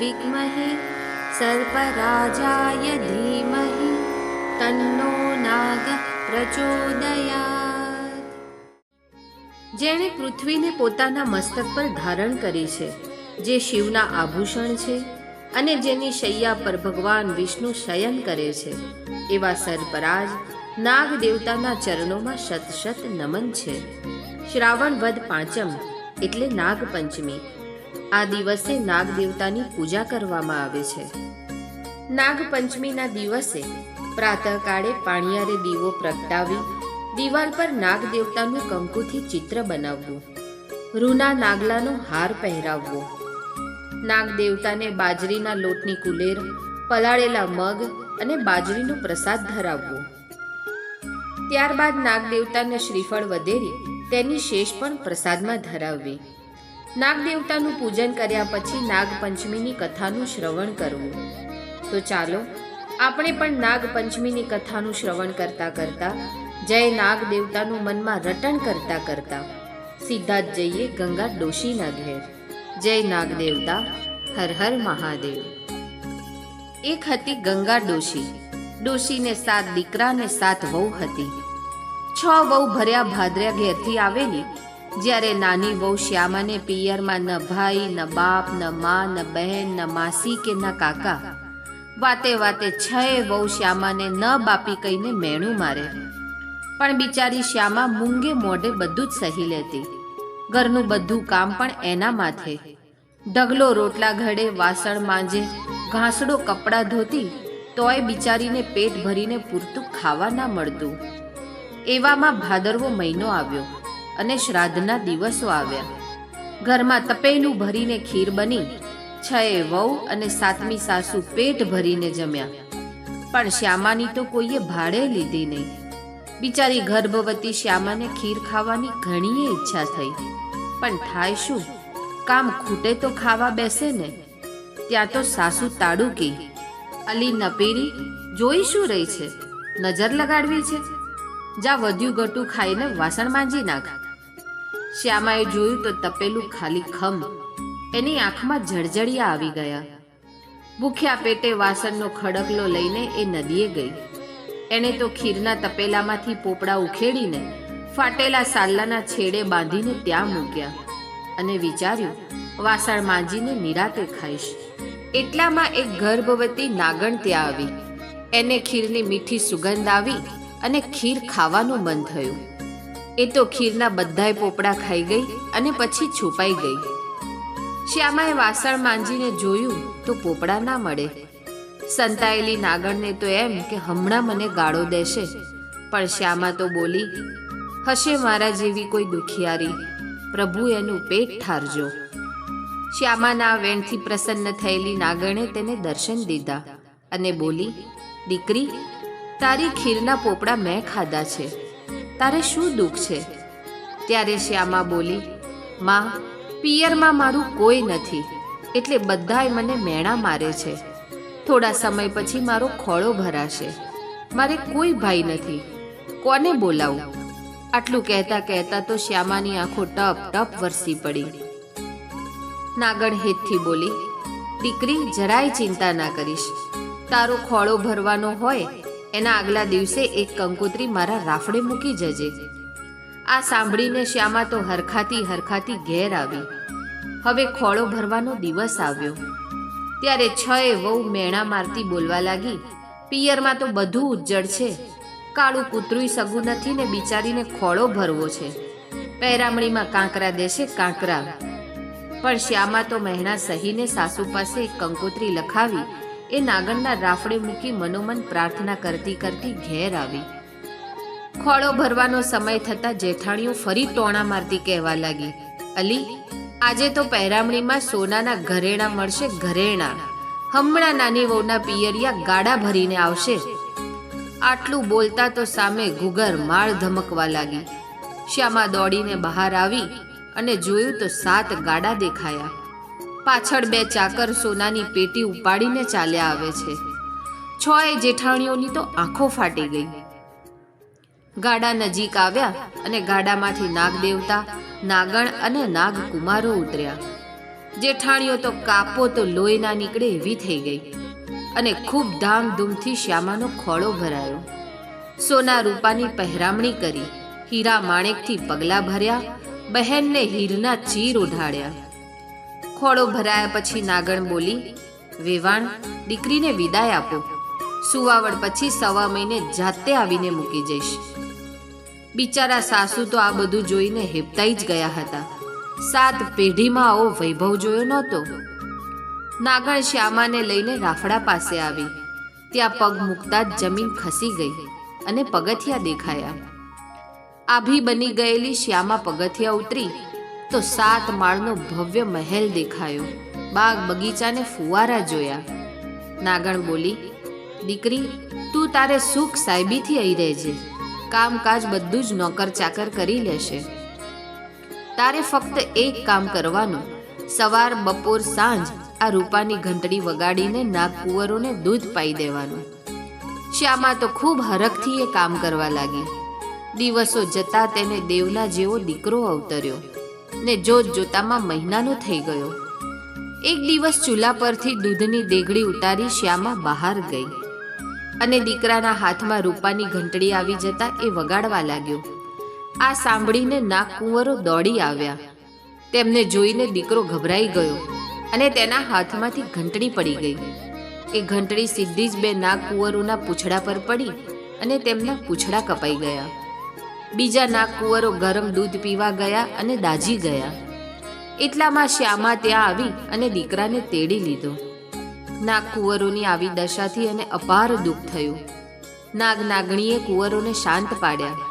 भुजङ्गेशाय विद्महे सर्पराजाय धीमहि तन्नो नाग પ્રચોદયાત જેણે પૃથ્વીને પોતાના મસ્તક પર ધારણ કરી છે જે શિવના આભૂષણ છે અને જેની શૈયા પર ભગવાન વિષ્ણુ શયન કરે છે એવા સર્પરાજ નાગ દેવતાના ચરણોમાં શત શત નમન છે શ્રાવણ વદ પાંચમ એટલે નાગપંચમી આ દિવસે નાગ દેવતાની પૂજા કરવામાં આવે છે. નાગપંચમીના દિવસે પ્રાતઃકાળે પાણિયારે દીવો પ્રગટાવી, દિવાલ પર નાગ દેવતાનું કંકુથી ચિત્ર બનાવવું, રૂના નાગલાનો હાર પહેરાવવો. નાગ દેવતાને બાજરીના લોટની કુલેર, પલાળેલા મગ અને બાજરીનો પ્રસાદ ધરાવવો. ત્યારબાદ નાગ દેવતાને શ્રીફળ વધેરી, તેની શેષ પણ પ્રસાદમાં ધરાવવી. નાગ દેવતાનું પૂજન કર્યા પછી નાગપંચમીની કથાનું શ્રવણ કરવું. તો ચાલો, આપણે પણ નાગપંચમીની કથાનું શ્રવણ કરતા કરતા, જય નાગદેવતાનું મનમાં રટણ કરતા કરતા, સીધા જ જઈએ ગંગા ડોશીના ઘેર. જય નાગદેવતા, હર હર મહાદેવ. એક હતી ગંગા ડોશી. ડોશીને સાત દીકરા ને સાત વહુ હતી. છ વહુ ભર્યા ભાદર્યા ઘેરથી આવેલી જ્યારે નાની વહુ શ્યામાને પિયરમાં ન ભાઈ, ન બાપ, ન મા, ન બહેન, ન માસી કે ન કાકા, વાતે વાતે છએ વહુ શ્યામાને ન બાપી કહીને મેણું મારે. પણ બિચારી શ્યામા મૂંગે મોઢે બધું જ સહી લેતી. ઘરનું બધું કામ પણ એના માથે. ઢગલો રોટલા ઘડે, વાસણ માંજે, ઘાસડો કપડાં ધોતી, તોય બિચારીને પેટ ભરીને પૂરતું ખાવા ના મળતું. એવામાં ભાદરવો મહિનો આવ્યો. અને શ્રાદ્ધના દિવસો આવ્યા. ઘરમાં તપેલું ભરીને ખીર બની, છએ વહુ અને સાતમી સાસુ પેટ ભરીને જમ્યા. પણ શ્યામાની તો કોઈએ ભાડે લીધી નહીં. બિચારી ગર્ભવતી શ્યામાને ખીર ખાવાની ઘણીએ ઈચ્છા થઈ. પણ થાય શું? કામ ખૂટે તો ખાવા બેસે ને. ત્યાં તો સાસુ તાડુકી અલી નપેરી, જોઈ શું રહી છે? નજર લગાડવી છે? જા વધ્યું ઘટું ખાઈને વાસણ માંજી નાખ. શ્યામાએ જોયું તો તપેલું ખાલી ખમ. એની આંખમાં જળજળિયા આવી ગયા. ભૂખ્યા પેટે વાસણનો ખડકલો લઈને એ નદીએ ગઈ. એણે તો ખીરના તપેલામાંથી પોપડા ઉખેડીને ફાટેલા સાલ્લાના છેડે બાંધીને ત્યાં મૂક્યા અને વિચાર્યું, વાસણ માંજીને નિરાતે ખાઈશ. એટલામાં એક ગર્ભવતી નાગણ ત્યાં આવી. એને ખીરની મીઠી સુગંધ આવી અને ખીર ખાવાનું મન થયું. એ તો ખીરના બધાય પોપડા ખાઈ ગઈ અને પછી છુપાઈ ગઈ. શ્યામાએ વાસણ માંજીને જોયું તો પોપડા ના મળે. સંતાયેલી નાગણને તો એમ કે હમણાં મને ગાળો દેશે. પણ શ્યામા તો બોલી, હશે મારા જેવી કોઈ દુખિયારી. પ્રભુ એનું પેટ ઠારજો. શ્યામાના વેણથી પ્રસન્ન થયેલી નાગણે તેને દર્શન દીધા અને બોલી, દીકરી તારી ખીરના પોપડા મેં ખાધા છે. તારે શું દુઃખ છે? ત્યારે શ્યામા બોલી, માં, પિયરમાં મારું કોઈ નથી, એટલે બધાય મને મેણા મારે છે. થોડા સમય પછી મારો ખોળો ભરાશે. મારે કોઈ ભાઈ નથી. કોને બોલાવું? આટલું કહેતા કહેતા તો શ્યામાની આંખો ટપ ટપ વરસી પડી. નાગણ હેતથી બોલી, દીકરી, જરાય ચિંતા ના કરીશ. તારો ખોળો ભરવાનો હોય એના આગલા દિવસે એક કંકોત્રી મારા રાફડે મૂકી જજે. આ સાંભળીને શ્યામા તો હરખાતી હરખાતી ઘેર આવી. હવે ખોળો ભરવાનો દિવસ આવ્યો. ત્યારે છ એ વહુ મેણા મારતી બોલવા લાગી, પિયરમાં તો બધું ઉજ્જડ છે. કાળું કૂતરું સગું નથી ને બિચારીને ખોળો ભરવો છે. પહેરામણીમાં કાંકરા દેશે કાંકરા. પણ શ્યામા તો મહેણા સહીને સાસુ પાસે કંકોત્રી લખાવી એ નાગણના રાફડે મૂકી મનોમન પ્રાર્થના કરતી કરતી ઘેર આવી. ખોળો ભરવાનો સમય થતાં જેઠાણીઓ ફરી ટોણા મારતી કહેવા લાગી, અલી, આજે તો પહેરામણીમાં સોનાના ઘરેણા મળશે ઘરેણા. હમણાં નાની વહુના પિયરિયા ગાડા ભરીને આવશે. આટલું બોલતા તો સામે ઘુગર માળ ધમકવા લાગી. શ્યામા દોડીને બહાર આવી અને જોયું તો સાત ગાડા દેખાયા. પાછળ બે ચાકર સોનાની પેટી ઉપાડીને ચાલ્યા આવે છે. છ એ જેઠાણીઓની તો આંખો ફાટી ગઈ. ગાડા નજીક આવ્યા અને ગાડામાંથી નાગ દેવતા નાગણ અને નાગ કુમારો ઉતર્યા. જેઠાણીઓ તો કાપો તો લોહી ના નીકળે એવી થઈ ગઈ અને ખૂબ ધામધૂમથી શ્યામાનો ખોળો ભરાયો. સોના રૂપાની પહેરામણી કરી, હીરા માણેકથી પગલા ભર્યા, બહેનને હીરના ચીર ઉઢાડ્યા. ખોળો ભરાયા પછી નાગણ બોલી, વેવાણ, દીકરીને વિદાય આપો. સુવાવડ પછી સવા મહિને જાતે આવીને મૂકી જઈશ. બિચારા સાસુ તો આ બધું જોઈને હેપતાઈ જ ગયા હતા. સાત પેઢીમાં આવો વૈભવ જોયો નહોતો. નાગણ શ્યામાને લઈને રાફડા પાસે આવી. ત્યાં પગ મૂકતા જ જમીન ખસી ગઈ અને પગથિયા દેખાયા. આભી બની ગયેલી શ્યામા પગથિયા ઉતરી તો સાત માળનો ભવ્ય મહેલ દેખાયો. બાગ બગીચાને ફુવારા જોયા. નાગણ બોલી, દીકરી, તું તારે સુખ સાહેબીથી અહીં રહેજે. કામકાજ બધું જ નોકર ચાકર કરી લેશે. તારે ફક્ત એક કામ કરવાનું. સવાર, બપોર, સાંજ આ રૂપાની ઘંટડી વગાડીને નાગકુંવરોને દૂધ પાઈ દેવાનું. શ્યામા તો ખૂબ હરખથી એ કામ કરવા લાગી. દિવસો જતા તેને દેવના જેવો દીકરો અવતર્યો. ને જોત જોતામાં મહિનાનો થઈ ગયો. એક દિવસ ચૂલા પરથી દૂધની દેગડી ઉતારી શ્યામા બહાર ગઈ. અને દીકરાના હાથમાં રૂપાની ઘંટડી આવી જતા એ વગાડવા લાગ્યો. આ સાંભળીને નાગકુંવરો દોડી આવ્યા. તેમને જોઈને દીકરો ગભરાઈ ગયો અને તેના હાથમાંથી ઘંટડી પડી ગઈ. એ ઘંટડી સીધી જ બે નાગકુંવરોના પૂછડા પર પડી અને તેમના પૂંછડા કપાઈ ગયા. બીજા નાગકુંવરો ગરમ દૂધ પીવા ગયા અને દાજી ગયા. એટલામાં શ્યામા ત્યાં આવી અને દીકરાને તેડી લીધો. નાગ કુંવરોની આવી દશાથી અને અપાર દુઃખ થયું. નાગ નાગણીએ કુંવરોને શાંત પાડ્યા,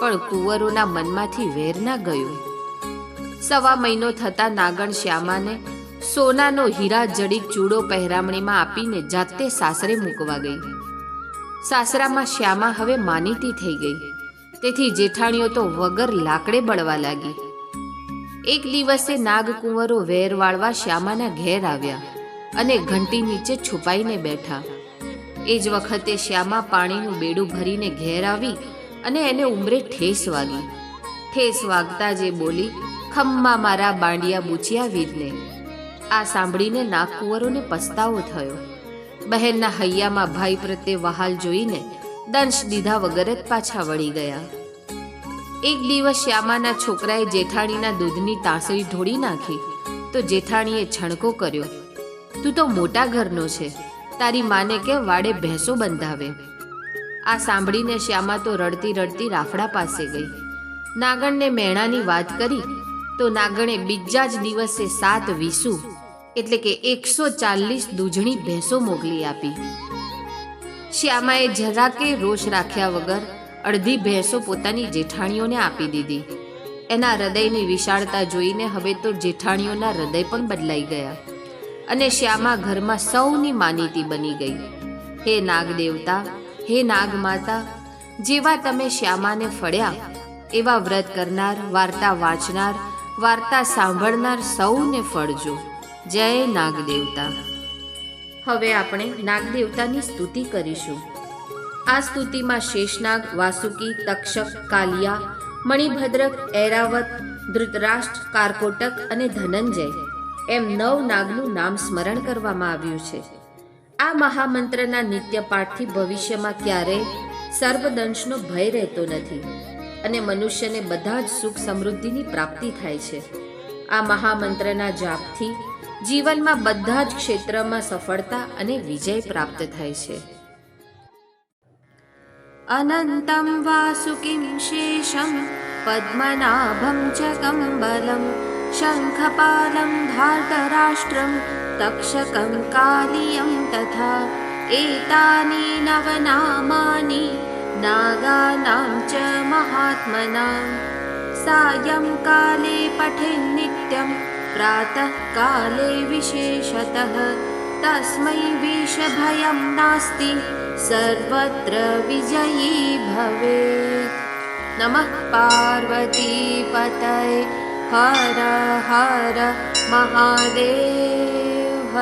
પણ કુંવરોના મનમાંથી વેર ના ગયું. સવા મહિનો થતા નાગણ શ્યામાને સોનાનો હીરા જડિત ચૂડો પહેરામણીમાં આપીને જાતે સાસરે મૂકવા ગઈ. સાસરામાં શ્યામા હવે માનીતી થઈ ગઈ. તેથી જેઠાણીઓ તો વગર લાકડે બળવા લાગી. એક દિવસે નાગકુંવરો વેર વાળવા શ્યામાના ઘેર આવ્યા અને ઘંટી નીચે છુપાઈને બેઠા. એ જ વખતે શ્યામા પાણીનું બેડું ભરીને ઘેર આવી અને એને ઉમરે ઠેસ વાગી. ઠેસ વાગતા જે બોલી, ખમ્મા મારા બાંડિયા બુચિયા વીરને આ સાંભળીને નાગકુંવરોને પસ્તાવો થયો. બહેનના હૈયામાં ભાઈ પ્રત્યે વહાલ જોઈને દંશ દીધા વગર જ પાછા વળી ગયા. એક દિવસ શ્યામાના છોકરાએ જેઠાણીના દૂધની તાસળી ઢોળી નાખી. તો જેઠાણીએ છણકો કર્યો. તું તો મોટા ઘરનો છે. તારી માને કે વાડે ભેંસો બંધાવે? આ સાંભળીને શ્યામા તો રડતી રડતી રાફડા પાસે ગઈ. નાગણને મેણાની વાત કરી, તો નાગણે બીજા જ દિવસે સાત વીસુ, એટલે કે એકસો ચાલીસ દૂધણી ભેંસો મોકલી આપી. શ્યામાએ જરાકે રોષ રાખ્યા વગર અડધી ભેંસો પોતાની જેઠાણીઓને આપી દીધી. એના હૃદયની વિશાળતા જોઈને હવે તો જેઠાણીઓના હૃદય પણ બદલાઈ ગયા અને શ્યામા ઘરમાં સૌની માનીતી બની ગઈ. હે નાગ દેવતા હે નાગ માતા જેવા તમે શ્યામાને ફળ્યા, એવા વ્રત કરનાર, વાર્તા વાંચનાર, વાર્તા સાંભળનાર સૌને ફળજો. જય નાગ દેવતા હવે આપણે નાગદેવતાની સ્તુતિ કરીશું. આ સ્તુતિમાં શેષનાગ, વાસુકી, તક્ષક, કાલિયા મણિભદ્રક ઐરાવત, ધૃતરાષ્ટ્ર, કારકોટક અને ધનંજય એમ નવ નાગનું નામ સ્મરણ કરવામાં આવ્યું છે. આ મહામંત્રના નિત્ય પાઠથી ભવિષ્યમાં ક્યારેય સર્વદંશનો ભય રહેતો નથી અને મનુષ્યને બધા જ સુખ સમૃદ્ધિની પ્રાપ્તિ થાય છે. આ મહામંત્રના જાપથી જીવનમાં બધા જ ક્ષેત્રમાં સફળતા અને વિજય પ્રાપ્ત થાય છે. અનંતમ વાસુકિમ શેષમ, પદ્મનાભમ ચ કંબલમ શંખપાલમ ધાર્તરાષ્ટ્રમ તક્ષકમ કાલિયમ તથા એતાની નવનામાની, નાગાનામ ચ મહાત્મના સાયં કાલે પઠે નિત્યમ प्रातःकाले विशेषतः तस्मै विषभयं नास्ति सर्वत्र विजयी भवेत्। नमः पार्वतीपतये हर हर महादेव